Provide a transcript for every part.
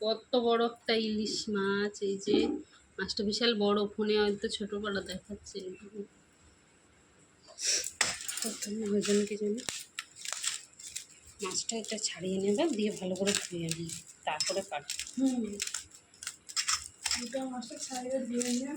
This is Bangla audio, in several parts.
কত বড় একটা ইলিশ মাছ, এই যে মাছটা বিশাল বড়, ফোনে হয়তো ছোট বড় দেখাচ্ছে মাছটা এটা ছাড়িয়ে নেবে, দিয়ে ভালো করে ধুয়ে নেবে তারপরে কাটবে। হুম। মাছটা ছাড়িয়ে দিয়ে নিয়ে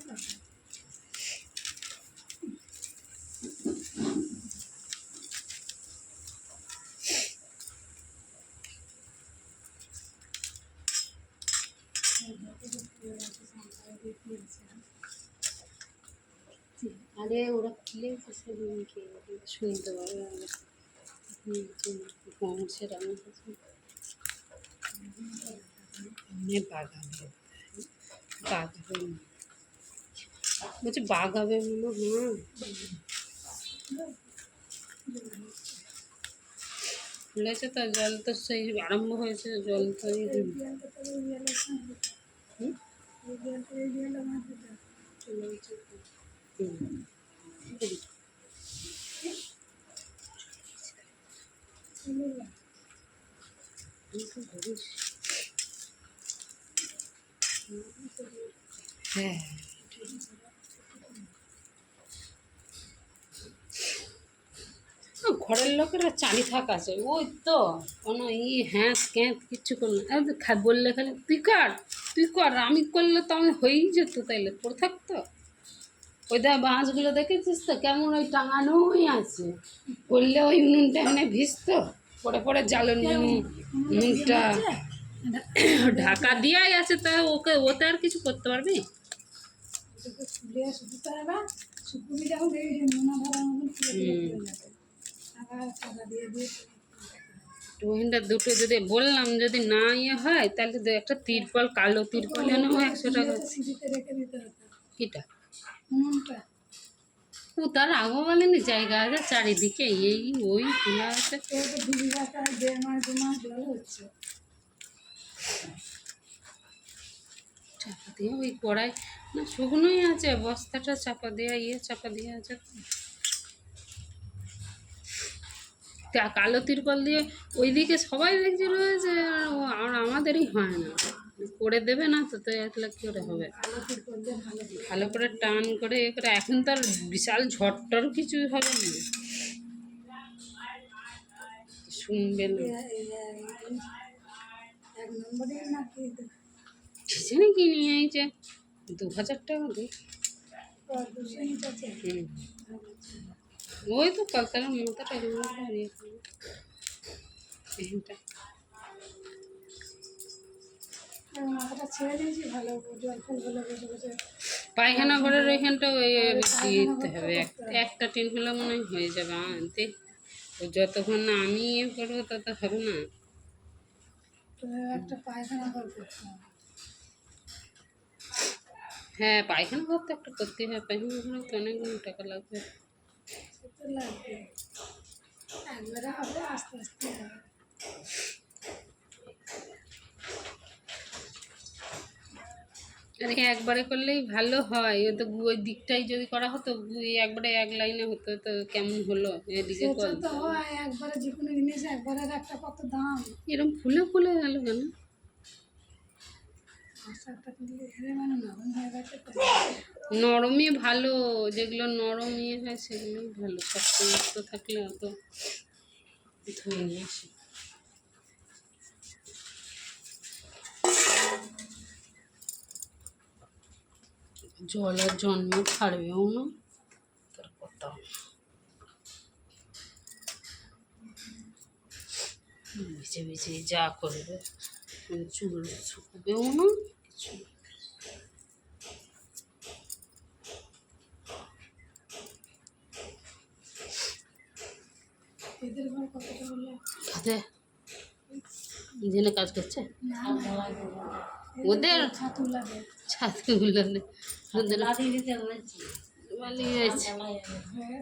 কাটা আরে ওরা খুলে শুনতে পৌঁছে রান্না করছে। এমনি বাগাবে বাগাবে। বলছি বাগাবে মনে হয়। খুলেছে তো জল তো সেই আরম্ভ হয়েছে জল তো হুম? এই বিয়ালটা এই বিয়ালে মাছ দিতে চলে গেছে তো। হুম। চলে যা আমি তো ধরিস। হ্যাঁ। ঘরের লোকেরা চালি থাক আছে। ওই তো, কোনো ই হ্যাঁ ক্যাঁত কিচ্ছু করল না। বললে খালি, তুই কর তুই কর, আমি করলে তো আমি হয়েই যেত তাইলে, পড়ে থাকতো। ওই দেখ, বাঁশগুলো দেখেছিস তো? কেমন ওই টাঙানোই আছে। করলে ওই নুনটা এমনি ভিজতো। পরে পরে জ্বালো নুন নুনটা। ঢাকা দিয়াই আছে তা ওকে ওতে আর কিছু করতে পারবি? রোহিনটা দুটো যদি বললাম যদি না ইয়ে হয় তাহলে একটা তিরপল কালো তিরপল এনে একশো টাকা। কিটা? তার আগো বলেনি জায়গা আছে চারিদিকে এই, ওই খোলা আছে। চাপা দিয়ে ওই কড়াই। না, শুকনোই আছে, বস্তাটা চাপা দেওয়া ইয়ে চাপা দেওয়া আছে। কালো তিরপল দিয়ে ওইদিকে সবাই দেখছে রয়েছে আর আমাদেরই হয় না। করে দেবে না, তো তো এতলা কী করে হবে। ভালো করে টান করে এ করে, এখন তো আর বিশাল ঝড়টর কিছুই হবে না। শুনবে না। এক সেখানে কি নিয়ে আইছে? দু হাজার টাকা হুম। ওই তো কলকাতার মাথাটা এমন মাথাটা ছেড়ে দিয়েছি ভালো জল ফুল হলে বসে বসে। পায়খানা ঘরের ওইখানটা ওই দিতে হবে একটা টিন হলে মনে হয় হয়ে যাবে আনতে। যতক্ষণ না আমি ইয়ে করব তত হবে না। একটা পায়খানা ঘর করতে হবে। হ্যাঁ পায়খানা ঘর তো একটা করতে হবে পায়খানা ঘরে তো অনেকগুলো টাকা লাগবে। লাগবে। একবারে হবে আস্তে আস্তে হবে আরে একবারে করলেই ভালো হয়। তো ওই দিকটাই যদি করা হতো একবারে এক লাইনে হতো তো কেমন হলো? এদিকে তো হয় একবারে যে কোনো জিনিস একবারে একটা কত দাম? এরকম ফুলে ফুলে গেল কেন? মানে নরমই ভালো যেগুলো নরম ইয়ে হয় সেগুলোই ভালো। শক্ত মক্ত থাকলে অত নিয়ে আসি জলের জন্ম ছাড়বেও না। তার কথা ভিজে যা করবে চুল শুকবেও না। কিছু খাতে জেনে কাজ করছে? না। ওদের ছাতুগুলো ওদের